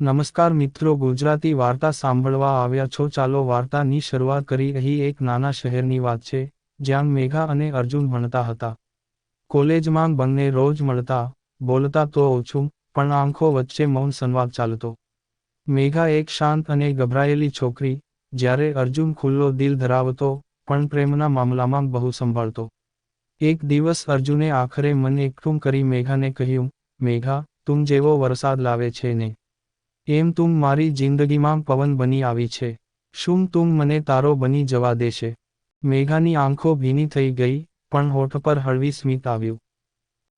નમસ્કાર મિત્રો, ગુજરાતી વાર્તા સાંભળવા આવ્યા છો. ચાલો વાર્તાની શરૂઆત કરી અહીં એક નાના શહેરની વાત છે, જ્યાં મેઘા અને અર્જુન ભણતા હતા. કોલેજમાં બંને રોજ મળતા, બોલતા તો ઓછું, પણ આંખો વચ્ચે મૌન સંવાદ ચાલતો. મેઘા એક શાંત અને ગભરાયેલી છોકરી, જ્યારે અર્જુન ખુલ્લો દિલ ધરાવતો, પણ પ્રેમના મામલામાં બહુ સંભાળતો. એક દિવસ અર્જુને આખરે મન એકઠું કરી મેઘાને કહ્યું, મેઘા, તું જેવો વરસાદ લાવે છે ને. એમ તું મારી જિંદગીમાં પવન બની આવી છે. શું તું મને તારો બની જવા દેશે? મેઘાની આંખો ભીની થઈ ગઈ, પણ હોઠ પર હળવી સ્મિત આવ્યું.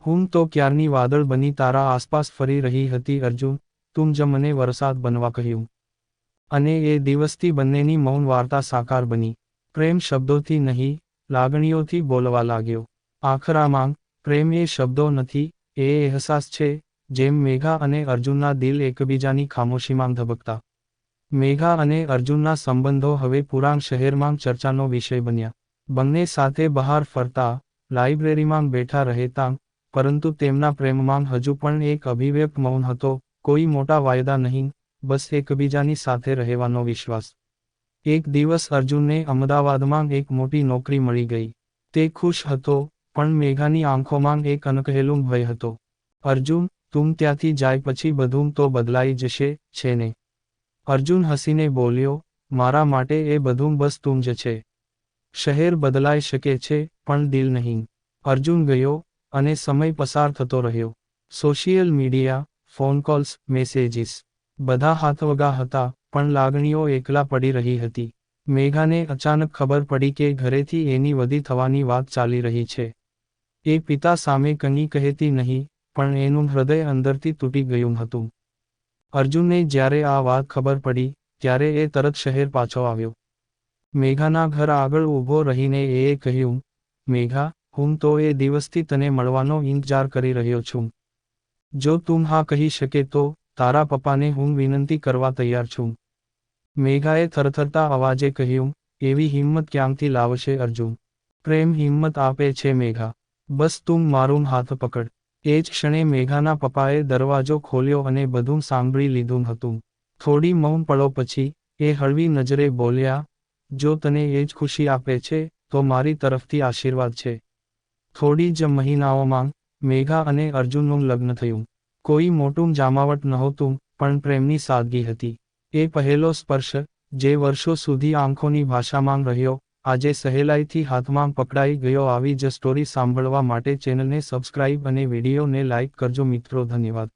હું તો ક્યારની વાદળ બની તારા આસપાસ ફરી રહી હતી, અર્જુન? તું જ મને વરસાદ બનવા કહ્યું. અને એ દિવસથી બંનેની મૌન વાર્તા સાકાર બની. પ્રેમ શબ્દોથી નહીં, લાગણીઓથી બોલવા લાગ્યો. આખરામાં, પ્રેમ એ શબ્દો નથી, એ અહેસાસ છે જેમ મેઘા અને અર્જુનના દિલ એકબીજાની ખામોશીમાં ધબકતા. મેઘા અને અર્જુનના સંબંધો હવે પુરાણ શહેરમાં ચર્ચાનો વિષય બન્યા. બંને સાથે બહાર ફરતા, લાઇબ્રેરીમાં બેઠા રહેતા, પરંતુ તેમના પ્રેમમાં હજુ પણ એક અભિવ્યક્ત મૌન હતો, કોઈ મોટા વાયદા નહીં, બસ એકબીજાની સાથે રહેવાનો વિશ્વાસ. એક દિવસ અર્જુનને અમદાવાદમાં એક મોટી નોકરી મળી ગઈ. તે ખુશ હતો, પણ મેઘાની આંખોમાં એક અનકહેલું ભય હતો. અર્જુન તું ત્યાંથી જાય પછી બધું તો બદલાઈ જશે, છે ને? અર્જુન હસીને બોલ્યો, મારા માટે એ બધું બસ તું જ છે. શહેર બદલાઈ શકે છે, પણ દિલ નહીં. અર્જુન ગયો અને સમય પસાર થતો રહ્યો. Social media, phone calls, messages, બધા હાથવગા હતા, પણ લાગણીઓ એકલા પડી રહી હતી. મેઘાને અચાનક ખબર પડી કે ઘરેથી એની વધી થવાની વાત ચાલી રહી છે. એ પિતા સામે કંઈ કહેતી નહીં પણ એનું હૃદય અંદરથી તૂટી ગયું હતું. અર્જુનને જ્યારે આ વાત ખબર પડી, ત્યારે એ તરત શહેર પાછો આવ્યો. મેઘાના ઘર આગળ ઊભો રહીને એ કહ્યું, મેઘા, હું તો એ દિવસથી તને મળવાનો ઇંતજાર કરી રહ્યો છું. જો તું હા કહી શકે તો, તારા પપ્પાને હું વિનંતી કરવા તૈયાર છું. મેઘાએ થરથરતા અવાજે કહ્યું, એવી હિંમત ક્યાંથી લાવશે અર્જુન? પ્રેમ હિંમત આપે છે મેઘા. બસ તું મારું હાથ પકડ. એ જ ક્ષણે મેઘાના પપ્પાએ દરવાજો ખોલ્યો અને બધું સાંભળી લીધું હતું. થોડી મૌન પળો પછી, એ હળવી નજરે બોલ્યા, જો તને એ જ ખુશી આપે છે, તો મારી તરફથી આશીર્વાદ છે. થોડી જ મહિનાઓમાં, મેઘા અને અર્જુનનું લગ્ન થયું. કોઈ મોટું જામાવટ નહોતું, પણ પ્રેમની સાદગી હતી. એ પહેલો સ્પર્શ, જે વર્ષો સુધી આંખોની ભાષામાં રહ્યો આજે સહેલાઈથી હાથમાં પકડાઈ ગયો આવી જ સ્ટોરી સાંભળવા માટે ચેનલને સબસ્ક્રાઇબ અને વિડીયોને લાઇક કરજો મિત્રો, ધન્યવાદ.